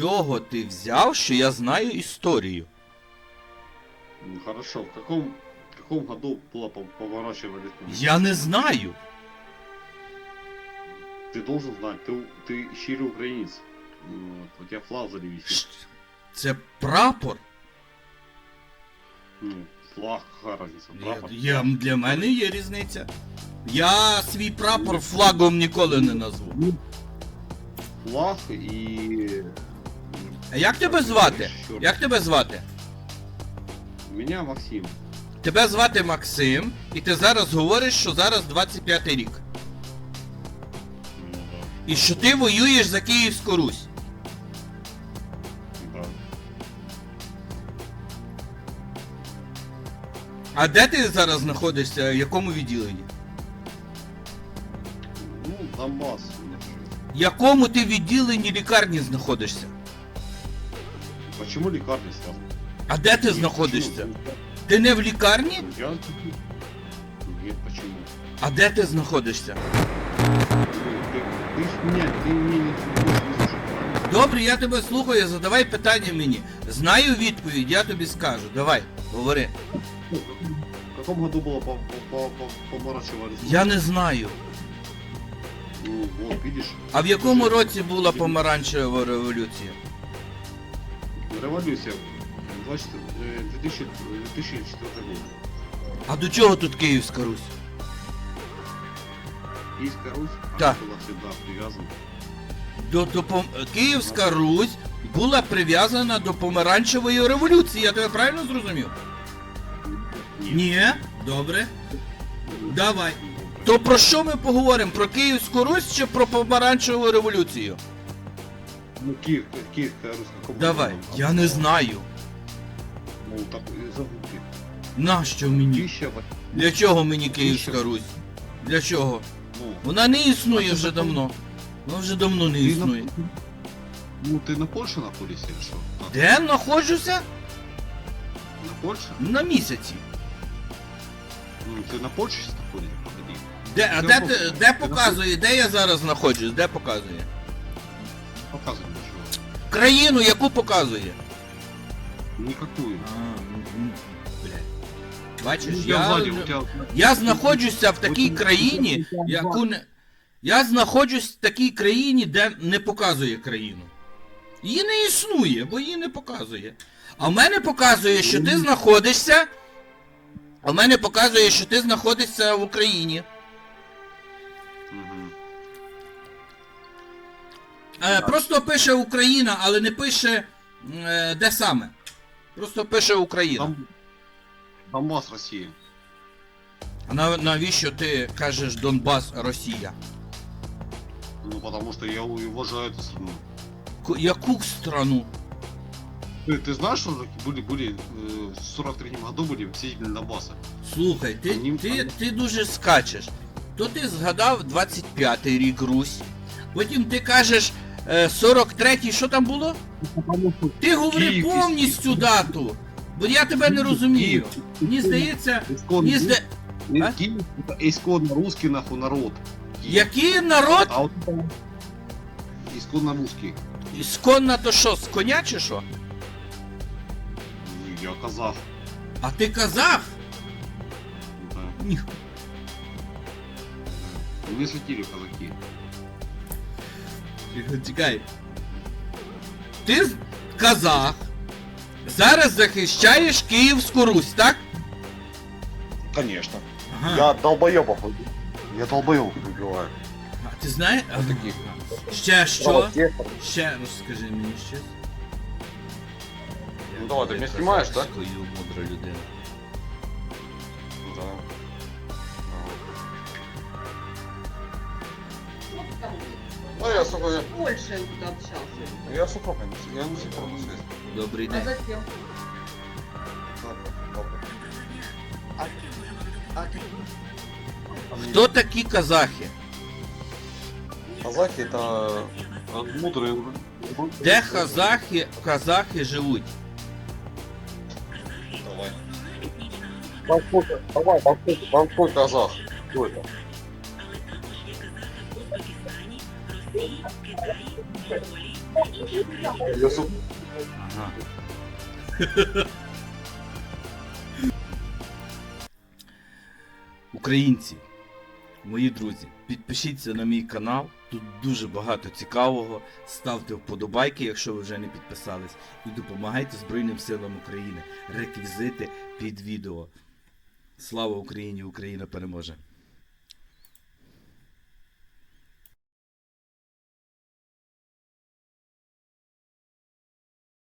чого ти взяв, що я знаю історію? Ну, хорошо, в каком, в каком году было по- поворачивали? Я не знаю. Ты должен знать, ты, ты щирый украинец. Ну, Вот, у тебя флаг сзади висит. Це прапор. Ну, флаг, какая разница, Я, прапор. я, для мене є різниця. Я свій прапор флагом ніколи не назву. Флаг и... а як тебе звати? Як тебе звати? Меня Максим. Тебе звати Максим, і ти зараз говориш, що зараз 25 рік. Ну, І що ти воюєш за Київську Русь. да. А де ти зараз знаходишся? В якому відділенні? Ну, Донбасс. В якому ти відділенні лікарні знаходишься? Почему лекарни сразу? А де ти Нет, знаходишся? почему? Ти не в лікарні? Я... Нет, почему? А де ти знаходишься? Ну, Ты, ты ж меня, ты меня не, не слушаешь, правильно? Добре, я тебе слухаю, задавай питання мені. Знаю відповідь, я тобі скажу. Давай, говори. В каком году было по, по, по, по, поворачивали? Я не знаю. Ну, вот, видишь, А в якому році була помаранчева революція? Революция 20, 2000, 2004 год. А до чого тут Київська Русь? Киевская Русь, Да. она была всегда привязана. До, до пом- Київська Русь була прив'язана до помаранчевої революції. Я тебе правильно зрозумів? Ні. Добре. Давай. То про що ми поговоримо? Про Київську Русь чи про помаранчеву революцію? Ну, Киев, Киевская Русь в каком Давай. году? Я не знаю. Ну, так, и загугли. Нащо мені? 1008, Для чого мені Київська Русь? Для чого? ну, Вона не існує А це вже закон. давно. Вона вже давно не ты на- існує. ну, ты на Польше находишься или что? А, Де знаходжуся? На Польше? На місяці. Ну, ты на Польше сейчас находишься? Погоди. Де, а Я де, можу. ти- де показує, де я зараз знаходжусь? Де показує? Показывай ничего. Країну, яку показує? Никакую. Бачиш, Ну, я, сзади, у тебя... я знаходжуся в такій країні, яку не. Я знаходжусь в такій країні, де не показує країну. Її не існує, бо її не показує. А в мене показує, що ти знаходишся. А в мене показує, що ти знаходишся в Україні. Мгм. Е, просто пише Україна, але не пише е, де саме. Просто пише Україна. Там... Донбасс, Россия. А нав- навіщо ти кажеш Донбас Росія? Ну, потому что я у- уважаю эту страну. Ку- Яку страну? Ты, ты знаешь, что были, были э, в 43 году были все жители Донбасса? Слухай, ти, Ні, ти, але- ти дуже скачеш. То ти згадав 25-й рік Русь. Потім ти кажеш е, 43-й, що там було? Ти говори Київ, повністю дату. Бо я тебе не розумію. Мені здається, мені зда... а? Это исконно русский нахуй народ. Який народ А вот это исконно русский. ісконна то що, з коня чи що? Я казах. А ти казах? Да. Ні. Мне светили казаки. Чекай. Ти з- казах. Зараз захищаєш Київську Русь, так? Конечно. Ага. Я долбоебов убил. Я долбоебов убиваю. А ти знаєш? А, таких. Ще що? Правосектор. Ще розкажи мені щось. Ну давай, ти мене знімаєш, так? Скою мудра людина. Да. Ну, я с тобой... Больше он общался. Я с укропом, я не сикром связь. Добрый день. А зачем? Кто такие казахи? Казахи это э, мудрые. Де казахи, казахи живут. Давай. Бангкок, давай, Бангкок, Бангкок казах. Кто это? Я суп. Ага. Українці, мої друзі, підпишіться на мій канал. Тут дуже багато цікавого. Ставте вподобайки, якщо ви вже не підписались, і допомагайте Збройним силам України. Реквізити під відео. Слава Україні! Україна переможе!